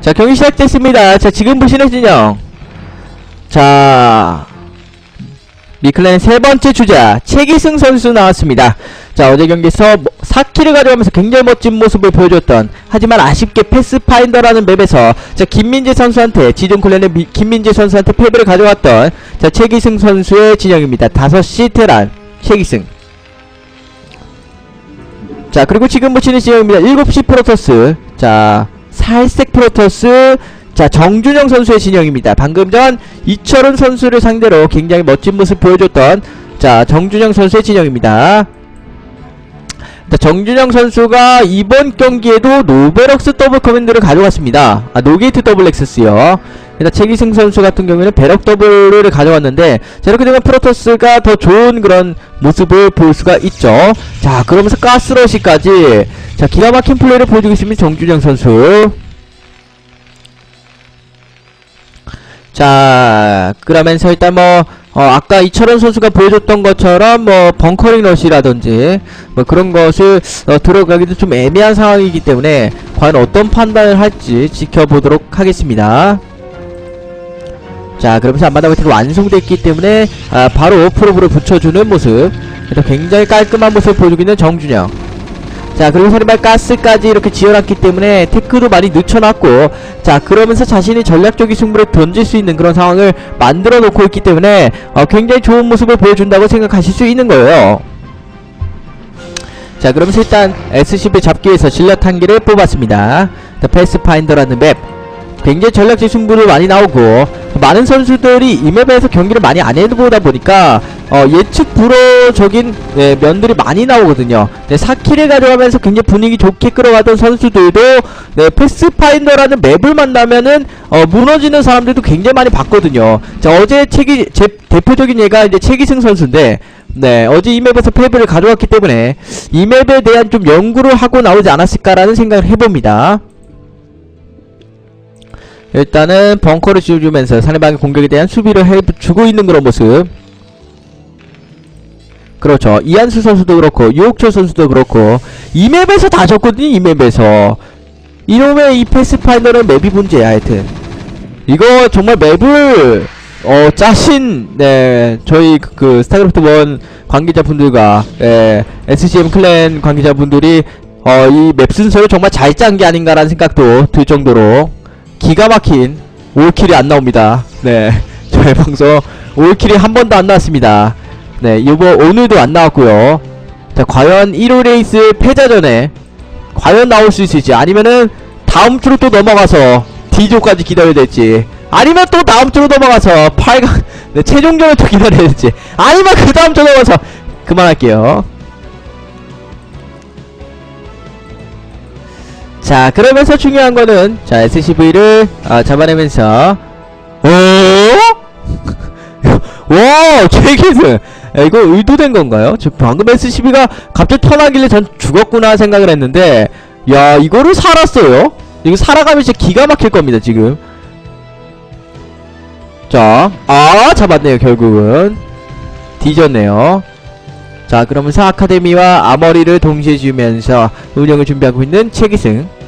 자, 경기 시작됐습니다. 자, 지금 보시는 진영. 자, 미클랜 세 번째 주자, 최기승 선수 나왔습니다. 자, 어제 경기에서 4킬을 가져가면서 굉장히 멋진 모습을 보여줬던, 하지만 아쉽게 패스파인더라는 맵에서, 자, 김민재 선수한테, 지존 클랜의 미- 김민재 선수한테 패배를 가져왔던, 자, 최기승 선수의 진영입니다. 5시 테란, 최기승. 자, 그리고 지금 보시는 진영입니다. 7시 프로토스. 자, 살색 프로토스. 자, 정준영 선수의 진영입니다. 방금 전 이철훈 선수를 상대로 굉장히 멋진 모습 보여줬던 자, 정준영 선수의 진영입니다. 자, 정준영 선수가 이번 경기에도 노베럭스 더블 커맨드를 가져갔습니다. 아, 노게이트 더블 렉서스요. 일단 최기승 선수 같은 경우에는 배럭 더블을 가져왔는데 자 이렇게 되면 프로토스가 더 좋은 그런 모습을 볼 수가 있죠. 자 그러면서 가스러시까지. 자 기가 막힌 플레이를 보여주고 있습니다 정준영 선수. 자 그러면서 일단 뭐 어, 아까 이철원 선수가 보여줬던 것처럼 뭐 벙커링 러시라든지 뭐 그런 것을 어, 들어가기도 좀 애매한 상황이기 때문에 과연 어떤 판단을 할지 지켜보도록 하겠습니다. 자 그러면서 안마다 배틀이 완성됐기 때문에 아, 바로 프로브를 붙여주는 모습. 그래서 굉장히 깔끔한 모습을 보여주고 있는 정준영. 자 그리고 서리발 가스까지 이렇게 지어놨기 때문에 테크도 많이 늦춰놨고 자 그러면서 자신이 전략적인 승부를 던질 수 있는 그런 상황을 만들어 놓고 있기 때문에 어, 굉장히 좋은 모습을 보여준다고 생각하실 수 있는 거예요. 자 그러면서 일단 SCB 잡기 위해서 질럿 한 개를 뽑았습니다. 더 패스파인더라는 맵 굉장히 전략적 승부를 많이 나오고 많은 선수들이 이 맵에서 경기를 많이 안 해보다 보니까 어, 예측 불허적인 네, 면들이 많이 나오거든요. 네, 4킬을 가져가면서 굉장히 분위기 좋게 끌어가던 선수들도 네, 패스파인더라는 맵을 만나면은 어, 무너지는 사람들도 굉장히 많이 봤거든요. 자, 어제 책이 제 대표적인 예가 이제 최기승 선수인데 네, 어제 이 맵에서 패배를 가져왔기 때문에 이 맵에 대한 좀 연구를 하고 나오지 않았을까라는 생각을 해봅니다. 일단은 벙커를 지어주면서 상대방의 공격에 대한 수비를 해주고 있는 그런 모습. 그렇죠. 이한수 선수도 그렇고 유옥철 선수도 그렇고 이 맵에서 다 졌거든요 이 맵에서. 이놈의 이 패스파이너는 맵이 문제야 하여튼. 이거 정말 맵을 어 짜신 네 저희 그, 그 스타크래프트 원 관계자분들과 예, SCM 클랜 관계자분들이 어 이 맵 순서를 정말 잘 짠 게 아닌가라는 생각도 들 정도로 기가 막힌 올킬이 안 나옵니다. 네. 저희 방송 올킬이 한 번도 안 나왔습니다. 네. 이번 오늘도 안 나왔고요. 자, 과연 1호 레이스 패자전에 과연 나올 수 있을지 아니면은 다음 주로 또 넘어가서 D조까지 기다려야 될지 아니면 또 다음 주로 넘어가서 8강 네, 최종전을 또 기다려야 될지 아니면 그 다음 주 넘어가서 그만할게요. 자 그러면서 중요한 거는 자 SCV를 아, 잡아내면서 오? 와 최기승 야, 이거 의도된 건가요? 저 방금 SCV가 갑자기 턴하길래 전 죽었구나 생각을 했는데 야 이거를 살았어요? 이거 살아가면 진짜 기가 막힐 겁니다 지금 자, 아 잡았네요 결국은 뒤졌네요 자 그러면서 아카데미와 아머리를 동시에 지으면서 운영을 준비하고 있는 최기승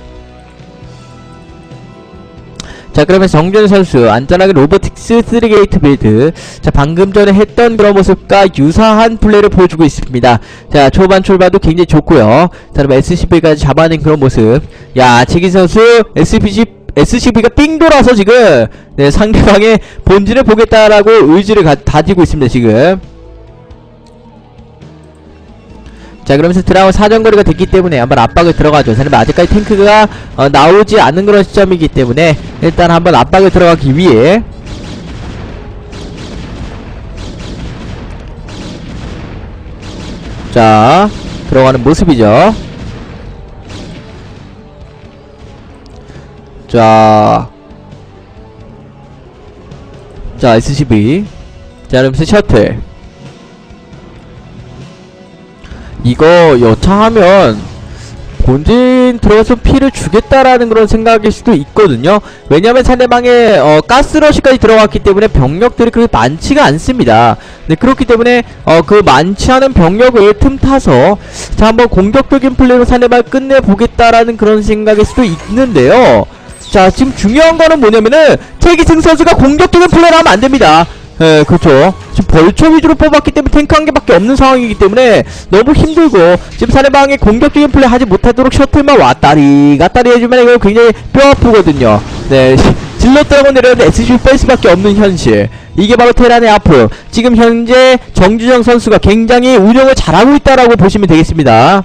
자 그러면 정준 선수 안전하게 로보틱스 3게이트 빌드. 자 방금 전에 했던 그런 모습과 유사한 플레이를 보여주고 있습니다. 자 초반 출발도 굉장히 좋고요. 자 그럼 SCV까지 잡아낸 그런 모습. 야 최기승 선수 SCV SCV가 삥 돌아서 지금 네 상대방의 본질을 보겠다라고 의지를 가, 다지고 있습니다 지금 자 그러면서 드라운 사정거리가 됐기 때문에 한번 압박을 들어가죠 사실 아직까지 탱크가 어, 나오지 않은 그런 시점이기 때문에 일단 한번 압박을 들어가기 위해 자 들어가는 모습이죠 자 자, SCV. 자, 그러면서 셔틀. 이거 여차하면 본진 들어가서 피를 주겠다라는 그런 생각일 수도 있거든요. 왜냐면 상대방의 어, 가스러시까지 들어갔기 때문에 병력들이 그렇게 많지가 않습니다. 네, 그렇기 때문에 어, 그 많지 않은 병력을 틈타서 자 한번 공격적인 플레이로 상대방을 끝내보겠다라는 그런 생각일 수도 있는데요. 자, 지금 중요한 거는 뭐냐면은, 최기승 선수가 공격적인 플레이를 하면 안 됩니다. 예, 그렇죠. 지금 벌초 위주로 뽑았기 때문에 탱크 한 개밖에 없는 상황이기 때문에 너무 힘들고 지금 상대방이 공격적인 플레이 하지 못하도록 셔틀만 왔다리 갔다리 해주면 이거 굉장히 뼈 아프거든요. 네, 질러 들어고 내려오는데 SC 뺄 수밖에 없는 현실. 이게 바로 테란의 아프. 지금 현재 정주정 선수가 굉장히 운영을 잘하고 있다라고 보시면 되겠습니다.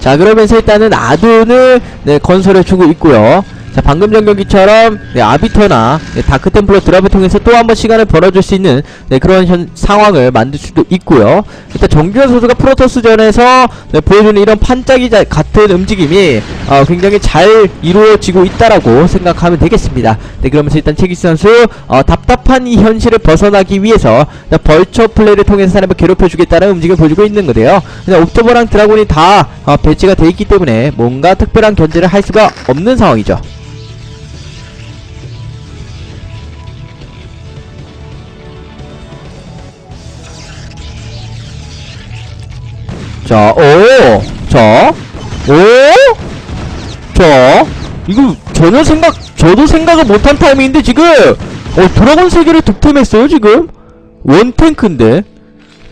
자 그러면서 일단은 아둔을 네, 건설해 주고 있고요 자 방금 전 경기처럼 네, 아비터나 네, 다크템플러 드랍을 통해서 또 한 번 시간을 벌어줄 수 있는 네, 그런 현, 상황을 만들 수도 있고요. 일단 정규현 선수가 프로토스전에서 네, 보여주는 이런 판짜기 자- 같은 움직임이 어, 굉장히 잘 이루어지고 있다라고 생각하면 되겠습니다. 네 그러면서 일단 최기수 선수 어, 답답한 이 현실을 벗어나기 위해서 네, 벌처 플레이를 통해서 사람을 괴롭혀주겠다는 움직임을 보여주고 있는 거데요. 그냥 옥토버랑 드라곤이 다 어, 배치가 돼 있기 때문에 뭔가 특별한 견제를 할 수가 없는 상황이죠 자, 오, 자, 오, 자, 이거 전혀 생각, 저도 생각을 못한 타이밍인데 지금, 어, 드라곤 세개를 득템했어요 지금. 원 탱크인데,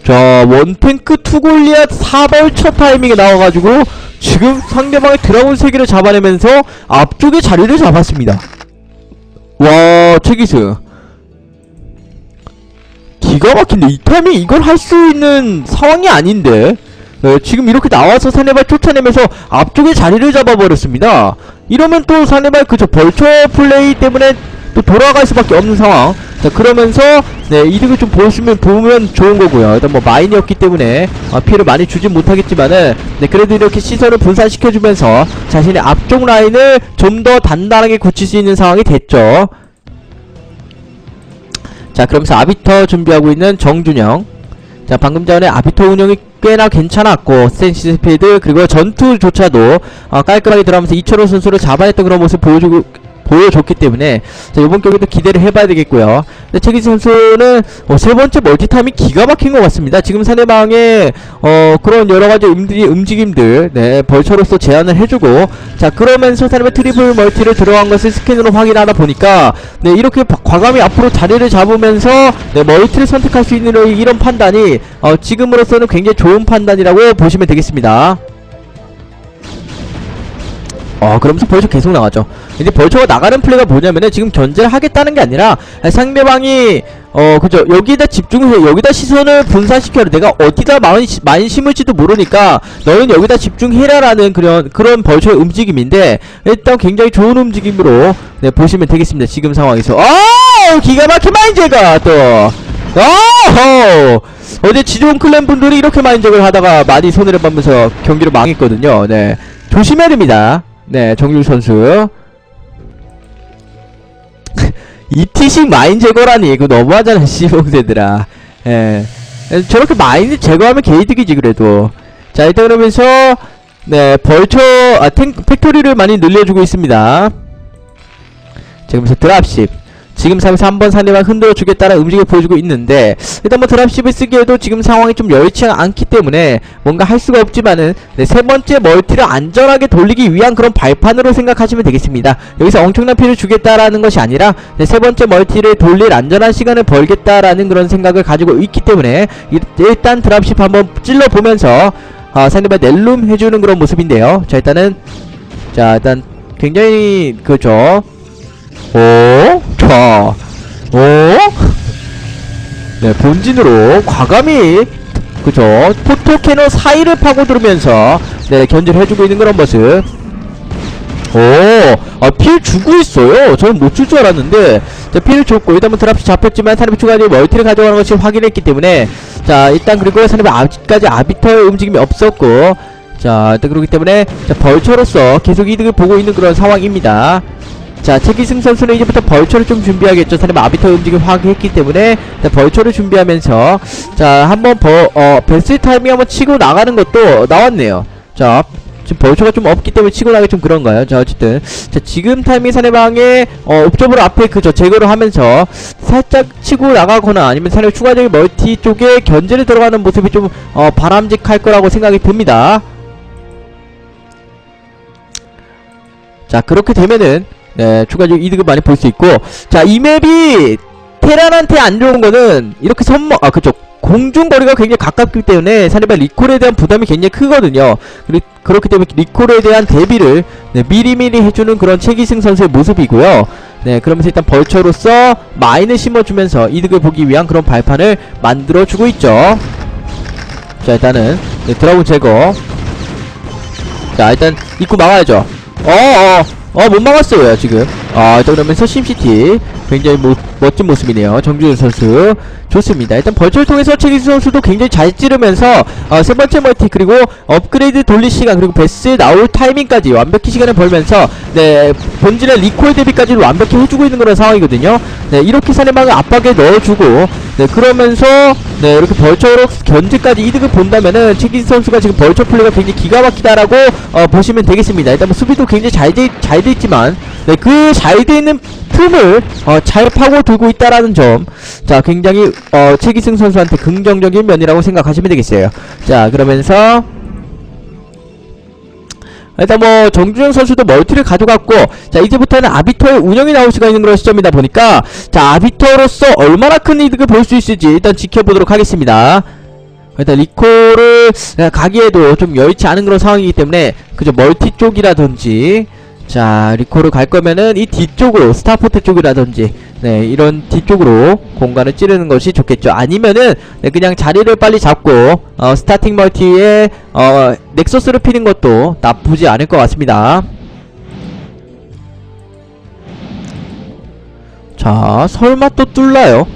자, 원 탱크 투골리앗 4벌처 타이밍에 나와가지고 지금 상대방의 드라곤 세개를 잡아내면서 앞쪽에 자리를 잡았습니다. 와, 최기스. 기가 막힌데 이 타이밍 이걸 할 수 있는 상황이 아닌데 네, 지금 이렇게 나와서 사네발 쫓아내면서 앞쪽에 자리를 잡아버렸습니다. 이러면 또 사네발 그저 벌처 플레이 때문에 또 돌아갈 수밖에 없는 상황. 자 그러면서 네 이득을 좀 보시면 보면 좋은 거고요. 일단 뭐 마인이었기 때문에 어, 피해를 많이 주진 못하겠지만은 네 그래도 이렇게 시선을 분산시켜주면서 자신의 앞쪽 라인을 좀 더 단단하게 굳힐 수 있는 상황이 됐죠. 자 그러면서 아비터 준비하고 있는 정준영. 자 방금 전에 아비터 운영이 꽤나 괜찮았고 스탠시 스피드 그리고 전투조차도 어, 깔끔하게 들어가면서 이철호 선수를 잡아냈던 그런 모습 보여주고 보여줬기 때문에 자 이번 경기도 기대를 해봐야 되겠고요. 최기 선수는 어, 세 번째 멀티타임이 기가 막힌 것 같습니다. 지금 상대방의 어 그런 여러 가지 음들이, 움직임들 네 벌처로서 제안을 해주고 자 그러면서 상대방 트리플 멀티를 들어간 것을 스캔으로 확인하다 보니까 네 이렇게 바- 과감히 앞으로 자리를 잡으면서 네 멀티를 선택할 수 있는 이- 이런 판단이 어 지금으로서는 굉장히 좋은 판단이라고 보시면 되겠습니다. 어 그러면서 벌처 계속 나가죠 이제 벌처가 나가는 플레이가 뭐냐면은 지금 견제를 하겠다는 게 아니라 상대방이 어 그죠. 여기다 집중해서 여기다 시선을 분산시켜라. 내가 어디다 많이, 시- 많이 심을지도 모르니까 너는 여기다 집중해라라는 그런 그런 벌처의 움직임인데 일단 굉장히 좋은 움직임으로 네 보시면 되겠습니다. 지금 상황에서. 아 기가 막힌 마인제가 또. 어허! 어제 지존 클랜 분들이 이렇게 마인적을 하다가 많이 손해를 보면서 경기를 망했거든요. 네. 조심해야 됩니다. 네 정률 선수 이티식 마인 제거라니 이거 너무하잖아 씨봉새들아. 예. 저렇게 마인 제거하면 개이득이지 그래도. 자 일단 그러면서 네 벌처 아 탱, 팩토리를 많이 늘려주고 있습니다. 지금부터 드랍십 지금 상에서 한번 상대방 흔들어 주겠다는 움직임을 보여주고 있는데 일단 뭐 드랍십을 쓰기에도 지금 상황이 좀 여의치 않기 때문에 뭔가 할 수가 없지만은 네, 세 번째 멀티를 안전하게 돌리기 위한 그런 발판으로 생각하시면 되겠습니다. 여기서 엄청난 피해를 주겠다라는 것이 아니라 네, 세 번째 멀티를 돌릴 안전한 시간을 벌겠다라는 그런 생각을 가지고 있기 때문에 일- 일단 드랍십 한번 찔러 보면서 아, 상대방 넬룸 해주는 그런 모습인데요. 자 일단은 자 일단 굉장히 그죠 오, 자, 오, 네 본진으로 과감히 그죠 포토캐논 사이를 파고들면서 네 견제를 해주고 있는 그런 모습. 오, 아, 필 주고 있어요. 저는 못 줄 줄 알았는데, 자, 필을 줬고, 일단 뭐 드랍시 잡혔지만, 사람이 추가적으로 멀티를 가져가는 것이 확인했기 때문에, 자, 일단 그리고 사람이 아직까지 아비터의 움직임이 없었고, 자, 일단 그렇기 때문에, 자, 벌처로서 계속 이득을 보고 있는 그런 상황입니다. 자, 최기승 선수는 이제부터 벌처를 좀 준비하겠죠. 사람 아비터 움직임 파악했기 때문에 자, 벌처를 준비하면서 자, 한번 버, 어, 베스트 타이밍 한번 치고 나가는 것도 나왔네요. 자, 지금 벌초가 좀 없기 때문에 치고 나기 좀 그런가요? 자 어쨌든 자 지금 타이밍 상대방의 어 옵저버로 앞에 그저 제거를 하면서 살짝 치고 나가거나 아니면 상대 추가적인 멀티 쪽에 견제를 들어가는 모습이 좀 어 바람직할 거라고 생각이 듭니다. 자 그렇게 되면은 네 추가적 이득을 많이 볼 수 있고 자 이 맵이 테란한테 안 좋은 거는 이렇게 선머 아 그쪽 공중 거리가 굉장히 가깝기 때문에 상대방 리콜에 대한 부담이 굉장히 크거든요. 그리, 그렇기 때문에 리콜에 대한 대비를 네, 미리미리 해주는 그런 최기승 선수의 모습이고요. 네 그러면서 일단 벌처로서 마인을 심어주면서 이득을 보기 위한 그런 발판을 만들어주고 있죠. 자 일단은 네, 드라군 제거. 자 일단 입구 막아야죠. 어어 어 못 막았어요 지금. 아 일단 그러면서 심시티 굉장히 모, 멋진 모습이네요. 정준현 선수 좋습니다. 일단 벌초를 통해서 최기수 선수도 굉장히 잘 찌르면서 어, 세 번째 멀티 그리고 업그레이드 돌릴 시간 그리고 베스 나올 타이밍까지 완벽히 시간을 벌면서 네 본진의 리콜 대비까지도 완벽히 해주고 있는 그런 상황이거든요. 네 이렇게 상대방을 압박에 넣어주고 네 그러면서 네 이렇게 벌초로 견제까지 이득을 본다면은 최기수 선수가 지금 벌초 플레이가 굉장히 기가 막히다라고 어, 보시면 되겠습니다. 일단 뭐 수비도 굉장히 잘돼 잘 돼 있지만 네 그 잘돼 있는 틈을 어, 잘 파고 들고 있다라는 점, 자 굉장히 어, 최기승 선수한테 긍정적인 면이라고 생각하시면 되겠어요. 자 그러면서 일단 뭐 정준영 선수도 멀티를 가져갔고 자 이제부터는 아비터의 운영이 나올 수가 있는 그런 시점이다 보니까 자 아비터로서 얼마나 큰 이득을 볼 수 있을지 일단 지켜보도록 하겠습니다. 일단 리콜을 가기에도 좀 여의치 않은 그런 상황이기 때문에 그저 멀티 쪽이라든지 자 리콜을 갈 거면은 이 뒤쪽으로 스타포트 쪽이라든지 네 이런 뒤쪽으로 공간을 찌르는 것이 좋겠죠. 아니면은 네, 그냥 자리를 빨리 잡고 어, 스타팅 멀티에 어, 넥서스를 피는 것도 나쁘지 않을 것 같습니다. 자 설마 또 뚫나요?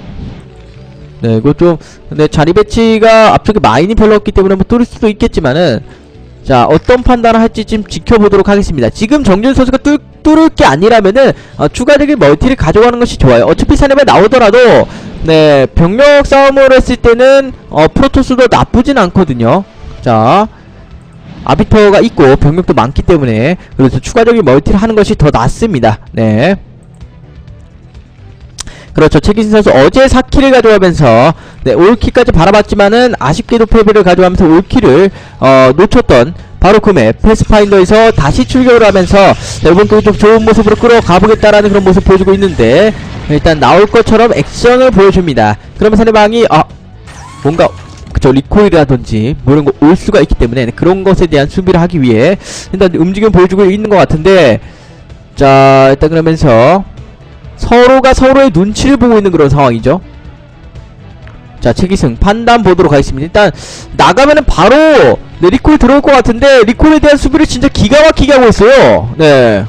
네 이거 좀 근데 자리 배치가 앞쪽에 마인이 별로 없기 때문에 뭐 뚫을 수도 있겠지만은 자 어떤 판단을 할지 좀 지켜보도록 하겠습니다. 지금 정준 선수가 뚫, 뚫을 게 아니라면은 어, 추가적인 멀티를 가져가는 것이 좋아요. 어차피 사내에 나오더라도 네 병력 싸움을 했을 때는 어, 프로토스도 나쁘진 않거든요. 자 아비터가 있고 병력도 많기 때문에 그래서 추가적인 멀티를 하는 것이 더 낫습니다. 네 그렇죠. 최기신 선수 어제 4킬을 가져가면서 네, 올킬까지 바라봤지만은 아쉽게도 패배를 가져가면서 올킬을 어, 놓쳤던 바로 그맵 패스파인더에서 다시 출격을 하면서 네, 이번 게임 좀 좋은 모습으로 끌어가 보겠다라는 그런 모습 보여주고 있는데 일단 나올 것처럼 액션을 보여줍니다. 그러면 상대방이 아 뭔가 그쵸 리코일이라든지 뭐 이런 거 올 수가 있기 때문에 그런 것에 대한 수비를 하기 위해 일단 움직임 보여주고 있는 것 같은데 자 일단 그러면서 서로가 서로의 눈치를 보고 있는 그런 상황이죠. 자, 최기승 판단 보도록 하겠습니다. 일단 나가면은 바로 네, 리콜 들어올 것 같은데 리콜에 대한 수비를 진짜 기가 막히게 하고 있어요. 네.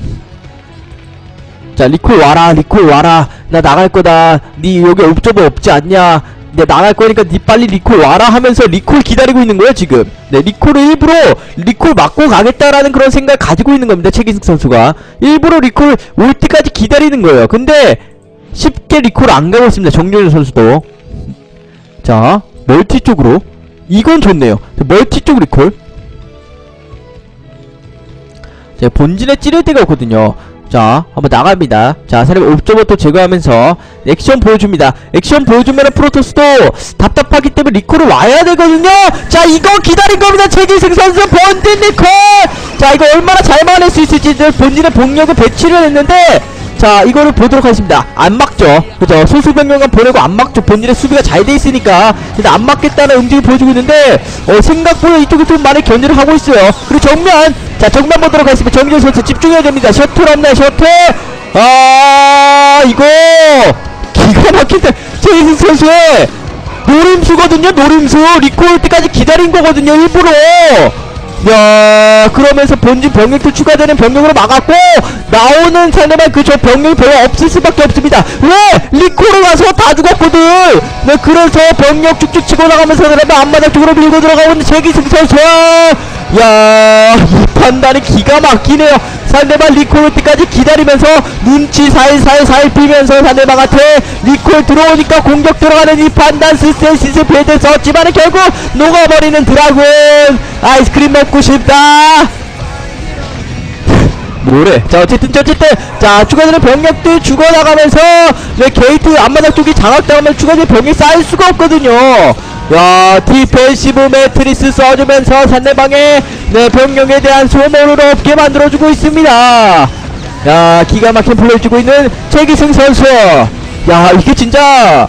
자, 리콜 와라, 리콜 와라. 나 나갈 거다. 니 여기 옵저버 없지 않냐? 내 나갈 거니까 니 빨리 리콜 와라 하면서 리콜 기다리고 있는 거예요 지금. 네 리콜을 일부러 리콜 맞고 가겠다라는 그런 생각 가지고 있는 겁니다 최기승 선수가. 일부러 리콜 올 때까지 기다리는 거예요. 근데 쉽게 리콜 안 가고 있습니다 정준현 선수도. 자 멀티 쪽으로. 이건 좋네요. 멀티 쪽 리콜. 자 본진에 찌를 데가 없거든요 자 한번 나갑니다. 자 사람 옵저버또 제거하면서 액션 보여줍니다. 액션 보여주면 프로토스도 답답하기 때문에 리콜을 와야 되거든요. 자 이거 기다린 겁니다. 최기승 선수 본진 리콜! 자 이거 얼마나 잘 막아낼 수 있을지 본진의 복력을 배치를 했는데 자 이거를 보도록 하겠습니다. 안 막죠. 그죠? 소수 병력만 보내고 안 막죠. 본인의 수비가 잘 돼 있으니까. 일단 안 막겠다는 움직임 보여주고 있는데 어 생각보다 이쪽에 좀 많이 견제를 하고 있어요. 그리고 정면 자 정면 보도록 하겠습니다. 정준 선수 집중해야 됩니다. 셔틀 없나요 셔틀. 아 이거 기가 막힌다 제이슨 선수의 노림수거든요 노림수. 리콜 올 때까지 기다린 거거든요 일부러 야 그러면서 본진 병력도 추가되는 병력으로 막았고 나오는 상대방 그저 병력이 별로 없을 수밖에 없습니다. 왜? 리코를 와서 다 죽었거든. 네 그래서 병력 쭉쭉 치고 나가면서 그러면 앞마당 쪽으로 밀고 들어가고 있는 제기승 선수. 야이 판단이 기가 막히네요. 상대방 리콜 올 때까지 기다리면서 눈치 살살 살피면서 상대방한테 리콜 들어오니까 공격 들어가는 이 판단 스테이시스 베드 썼지만 결국 녹아버리는 드라군 아이스크림 먹고 싶다. 뭐래? 자 어쨌든 어쨌든 자 추가되는 병력들 죽어나가면서 네 게이트 앞마당 쪽이 장악당하면 추가되는 병력이 쌓일 수가 없거든요. 야 디펜시브 매트리스 써주면서 상대방의 네 병력에 대한 소모를 없게 만들어주고 있습니다. 야 기가 막힌 플레이 주고 있는 최기승 선수. 야 이게 진짜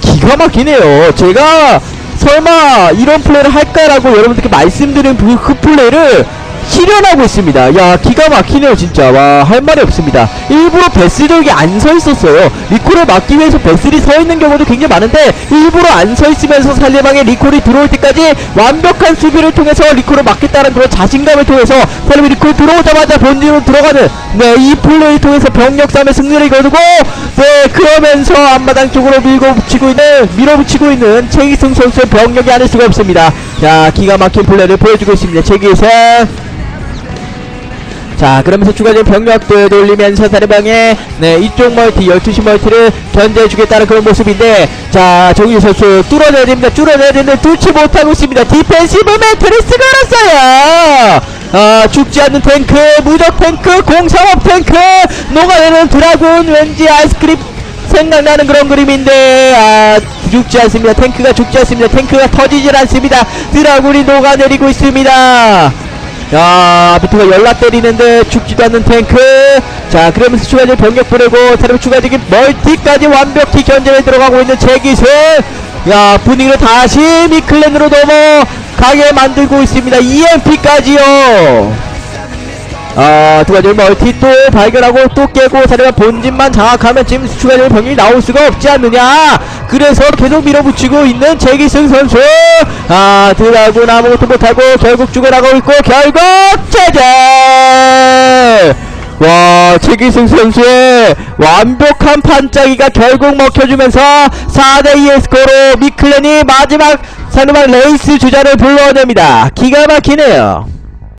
기가 막히네요. 제가 설마 이런 플레이를 할까라고 여러분들께 말씀드린 그, 그 플레이를 실현하고 있습니다. 야, 기가 막히네요, 진짜. 와, 할 말이 없습니다. 일부러 베슬족이 안 서 있었어요. 리콜을 막기 위해서 베슬이 서 있는 경우도 굉장히 많은데, 일부러 안 서 있으면서 상대방의 리콜이 들어올 때까지 완벽한 수비를 통해서 리콜을 막겠다는 그런 자신감을 통해서 사람이 리콜 들어오자마자 본진으로 들어가는, 네, 이 플레이 통해서 병력 싸움의 승리를 거두고, 네, 그러면서 앞마당 쪽으로 밀고 붙이고 있는, 밀어붙이고 있는 최기승 선수의 병력이 아닐 수가 없습니다. 자, 기가 막힌 플레이를 보여주고 있습니다. 최기승. 자 그러면서 추가적인 병력들 돌리면서 상대방의 네 이쪽 멀티 12시 멀티를 견제해주겠다는 그런 모습인데 자 정유 선수 뚫어내야 됩니다 뚫어내야 되는데 뚫지 못하고 있습니다. 디펜시브 매트리스 걸었어요. 아 죽지 않는 탱크 무적 탱크 공상업 탱크 녹아내는 드라군 왠지 아이스크림 생각나는 그런 그림인데 아 죽지 않습니다. 탱크가 죽지 않습니다. 탱크가 터지질 않습니다. 드라군이 녹아내리고 있습니다 야, 비트가 연락 때리는데 죽지도 않는 탱크. 자, 그러면서 추가적인 병력 보내고, 다른 추가적인 멀티까지 완벽히 견제에 들어가고 있는 제기승. 야, 분위기를 다시 미클랜으로 넘어가게 만들고 있습니다. EMP까지요. 아, 두 가지 멀티 또 발견하고 또 깨고 사례가 본진만 장악하면 지금 추가적인 병력이 나올 수가 없지 않느냐. 그래서 계속 밀어붙이고 있는 제기승 선수. 아, 드라군 아무것도 못하고 결국 죽어나가고 있고 결국 제재! 와, 최기승 선수의 완벽한 판짜기가 결국 먹혀주면서 4대2의 스코어로 미클렌이 마지막 상대방 레이스 주자를 불러냅니다. 기가 막히네요.